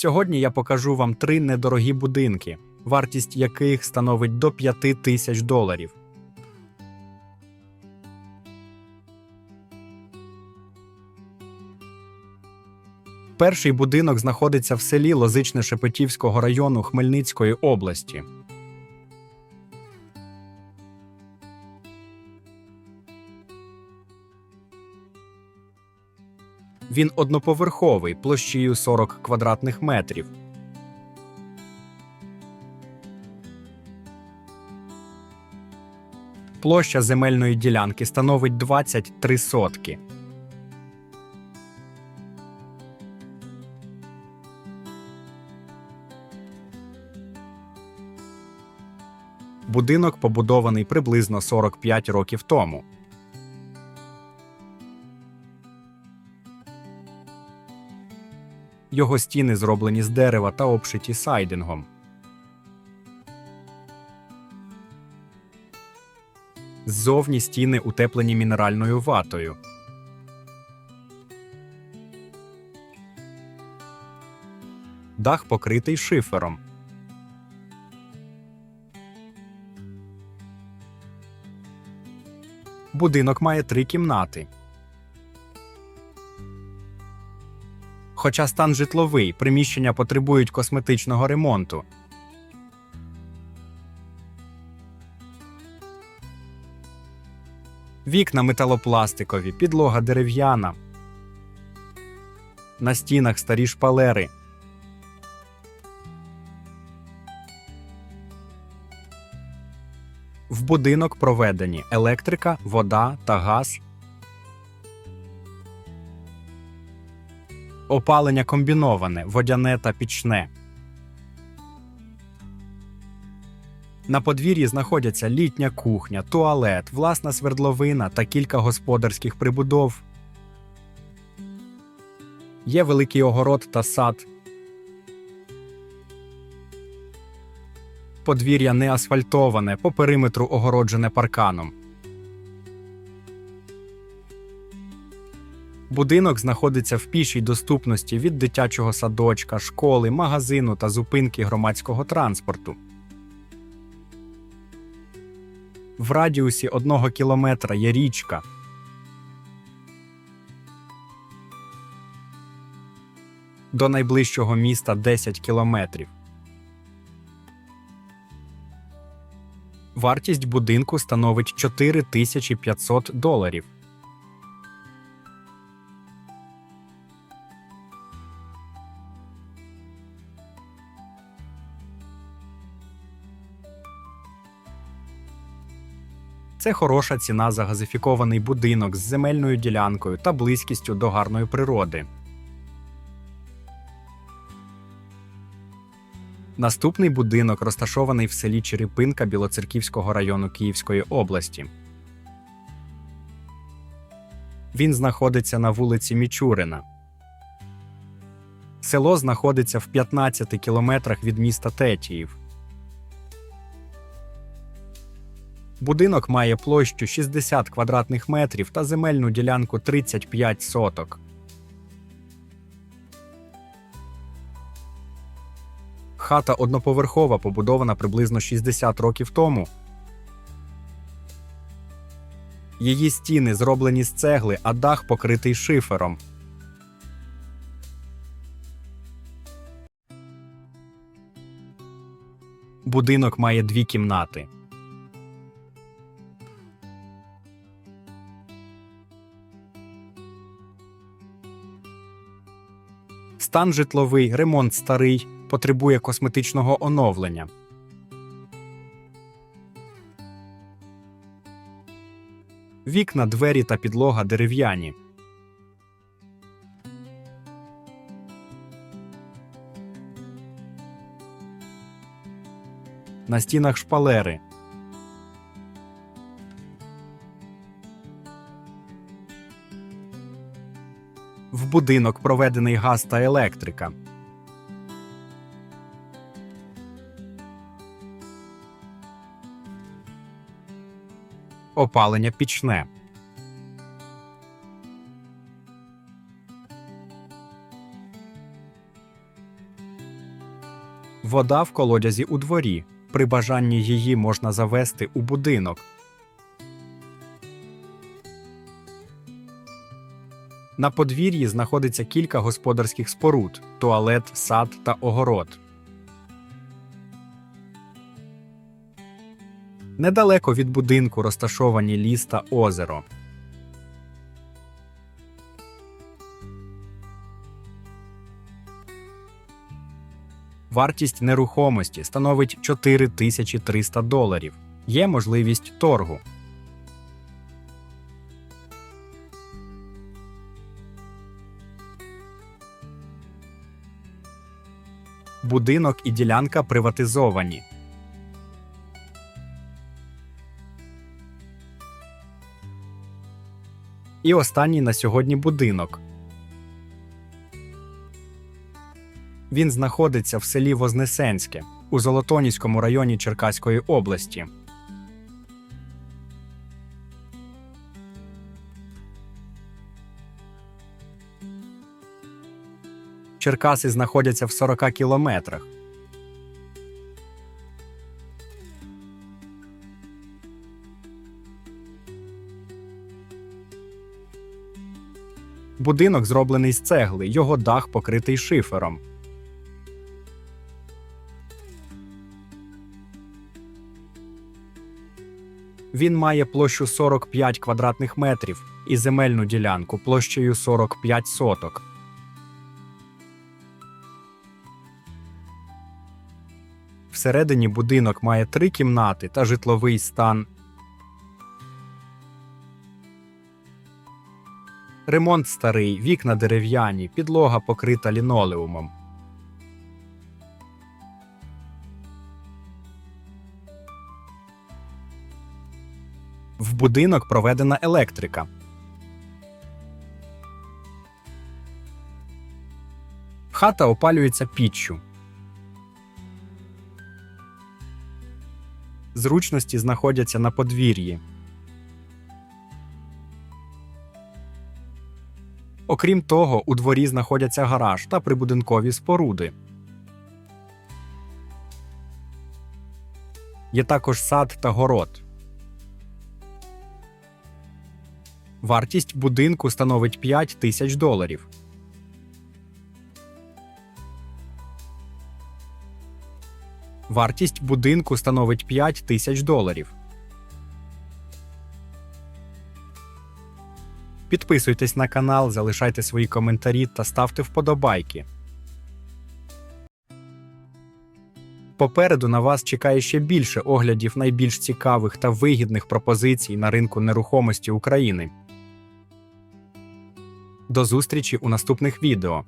Сьогодні я покажу вам три недорогі будинки, вартість яких становить до 5 тисяч доларів. Перший будинок знаходиться в селі Лозичне Шепетівського району Хмельницької області. Він одноповерховий площею 40 квадратних метрів. Площа земельної ділянки становить 23 сотки. Будинок побудований приблизно 45 років тому. Його стіни зроблені з дерева та обшиті сайдингом. Ззовні стіни утеплені мінеральною ватою. Дах покритий шифером. Будинок має три кімнати. Хоча стан житловий, приміщення потребують косметичного ремонту. Вікна металопластикові, підлога дерев'яна. На стінах старі шпалери. В будинок проведені електрика, вода та газ. Опалення комбіноване, водяне та пічне. На подвір'ї знаходяться літня кухня, туалет, власна свердловина та кілька господарських прибудов. Є великий огород та сад. Подвір'я не асфальтоване, по периметру огороджене парканом. Будинок знаходиться в пішій доступності від дитячого садочка, школи, магазину та зупинки громадського транспорту. В радіусі одного кілометра є річка. До найближчого міста 10 кілометрів. Вартість будинку становить 4500 доларів. Це хороша ціна за газифікований будинок з земельною ділянкою та близькістю до гарної природи. Наступний будинок розташований в селі Черепинка Білоцерківського району Київської області. Він знаходиться на вулиці Мічурина. Село знаходиться в 15 кілометрах від міста Тетіїв. Будинок має площу 60 квадратних метрів та земельну ділянку 35 соток. Хата одноповерхова, побудована приблизно 60 років тому. Її стіни зроблені з цегли, а дах покритий шифером. Будинок має дві кімнати. Стан житловий, ремонт старий, потребує косметичного оновлення. Вікна, двері та підлога дерев'яні. На стінах шпалери. В будинок проведений газ та електрика. Опалення пічне. Вода в колодязі у дворі. При бажанні її можна завести у будинок. На подвір'ї знаходиться кілька господарських споруд: туалет, сад та огород. Недалеко від будинку розташовані ліс та озеро. Вартість нерухомості становить 4300 доларів. Є можливість торгу. Будинок і ділянка приватизовані. І останній на сьогодні будинок. Він знаходиться в селі Вознесенське у Золотоніському районі Черкаської області. Черкаси знаходяться в 40 кілометрах. Будинок зроблений з цегли, його дах покритий шифером. Він має площу 45 квадратних метрів і земельну ділянку площею 45 соток. Всередині будинок має три кімнати та житловий стан. Ремонт старий, вікна дерев'яні, підлога покрита лінолеумом. В будинок проведена електрика. Хата опалюється піччю. Зручності знаходяться на подвір'ї. Окрім того, у дворі знаходяться гараж та прибудинкові споруди. Є також сад та город. Вартість будинку становить 5 тисяч доларів. Вартість будинку становить 5 тисяч доларів. Підписуйтесь на канал, залишайте свої коментарі та ставте вподобайки. Попереду на вас чекає ще більше оглядів найбільш цікавих та вигідних пропозицій на ринку нерухомості України. До зустрічі у наступних відео.